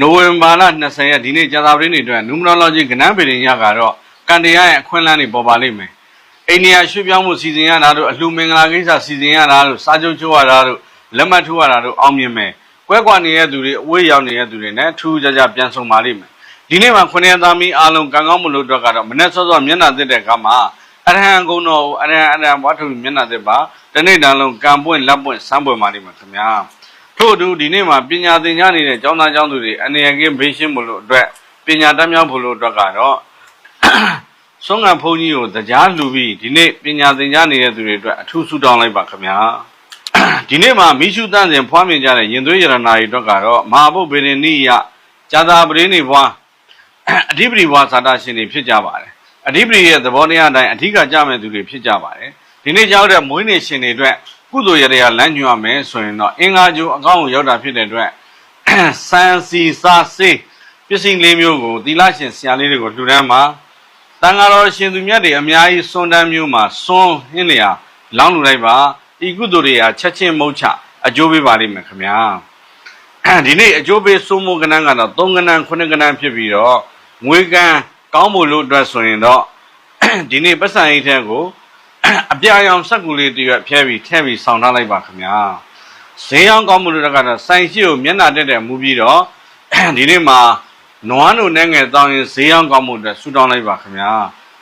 နိုဝင်ဘာလ20ရက်ဒီနေ့ကြာသပတေးနေ့အတွက် numerology ကဏ္ဍပင်ရကတော့ကန်တရားရဲ့အခွင့်အလမ်းတွေပေါ်ပါလိမ့်မယ်။အိန္ဒိယရွှေ့ပြောင်းမှုစီစဉ်ရတာတို့အလှမင်္ဂလာကိစ္စစီစဉ်ရတာတို့စာချုပ်ချုပ်ရတာတို့လက်မှတ်ထိုးရတာတို့အောင်မြင်မယ်။ကွဲကွာနေတဲ့သူတွေအဝေးရောက်နေတဲ့သူတွေနဲ့ထူးခြားခြားပြန်ဆုံပါလိမ့်မယ်။ဒီနေ့မှာခွင့်ရသားမီအားလုံးကံကောင်းမှုလို့အတွက်ကတော့မနေ့စောစောမျက်နှာသစ်တဲ့ကမှာ အရဟံကုံတော်အရဟံအရဟံဘွားထုမျက်နှာသစ်ပါတနေ့တန်လုံးကံပွင့်လက်ပွင့်စမ်းပွင့်ပါလိမ့်မယ်ခင်ဗျာ။ထို့အတူဒီနေ့မှာပညာသင်ကြားနေတဲ့ကျောင်းသားကျောင်းသူတွေအနေအကင်းဘေးရှင်းဖို့လို့အတွက်ပညာတတ်မြောက်ဖို့လို့အတွက်ကတော့ဆုံးငံဘုန်းကြီးကိုတရားလူပြီးဒီနေ့ပညာသင်ကြားနေတဲ့သူတွေအတွက်အထူးဆုတောင်းလိုက်ပါခင်ဗျာဒီနေ့မှာမိရှုတန့်စဉ်ဖွားမြင်ကြတဲ့ရင်သွေးရတနာတွေအတွက်ကတော့မဟာဘုတ်ဗေဒနိယဇာတာပရိနေဘွားအဓိပတိဘွားဇာတာရှင်တွေဖြစ်ကြပါတယ် အဓိပတိရဲ့သဘောတရားအတိုင်းအဓိကကြမဲ့သူတွေဖြစ်ကြပါတယ်ဒီနေ့ကြောက်တဲ့မွေးနေ့ရှင်တွေအတွက်ကုသိုလ်ရတရားလမ်းညွှန်ရမယ်ဆိုရင်တော့အင်္ဂါကျိုးအကောင်းကိုရောက်တာဖြစ်တဲ့အတွက်စံစီစာစေးပစ္စည်းလေးမျိုးကိုသီလရှင်ဆရာလေးတွေကိုလှူဒန်းမှာတန်ဃာတော်ရှင်သူမြတ်တွေအများကြီးစွန့်တန်းမျိုးမှာစွန့်ဟင်းလျာလောင်းလူလိုက်ပါဤကုသိုလ်တွေဟာချက်ချင်းမုတ်ချအကျိုးပေးပါလိမ့်မယ်ခင်ဗျာဒီနေ့အကျိုးပေးစိုးမိုးကဏ္ဍကတော့3ကဏ္ဍ9ကဏ္ဍဖြစ်ပြီးတော့ငွေကံ ကောင်းဖို့လို့အတွက်ဆိုရင်တော့ဒီနေ့ပတ်စံအိတ်ထဲကိုအပြာရောင်စက်ကူလေးတရွက်ဖျဲပြီးထည့်ပြီးဆောင်းထားလိုက်ပါခင်ဗျာဈေးရောင်းကောင်းမှုလို့ကတော့စိုင်ရှိကိုမျက်နှာတက်တဲ့မူပြီးတော့ဒီနေ့မှာနွားနိုနဲ့ငယ်တောင်းရင်ဈေးရောင်းကောင်းမှုအတွက်ဆူတောင်းလိုက်ပါခင်ဗျာ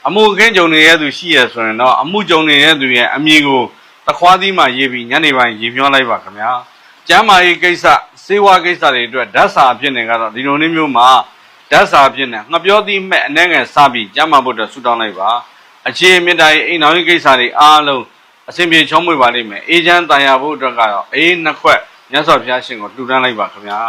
အမှုအခင်းကြုံနေရသူရှိရဆိုရင်တော့အမှုကြုံနေတဲ့သူရဲ့အမည်ကိုတခွားသီးမှရေးပြီးညနေပိုင်းရေးမျောလိုက်ပါခင်ဗျာကျမ်းမာရေးကိစ္စစေဝါကိစ္စတွေအတွက်ဓာတ်စာအဖြစ်နေကတော့ဒီလိုမျိုးမျိုးမှာ ဓာတ်စာအဖြစ်နေငှပြောသီးမဲ့အနေငယ်စပြီးကျမ်းမာဖို့အတွက်ဆူတောင်းလိုက်ပါအခြေမေတ္တာရေးအိမ်တော်ရေးကိစ္စတွေအားလုံးအစဉ်ပြေချောမွေ့ပါလိမ့်မယ်အေဂျင့်တန်ရဖို့အတွက်ကတော့အေးနှစ်ခွက်မြတ်စွာဘုရားရှင်ကိုလှူဒန်းလိုက်ပါခင်ဗျာ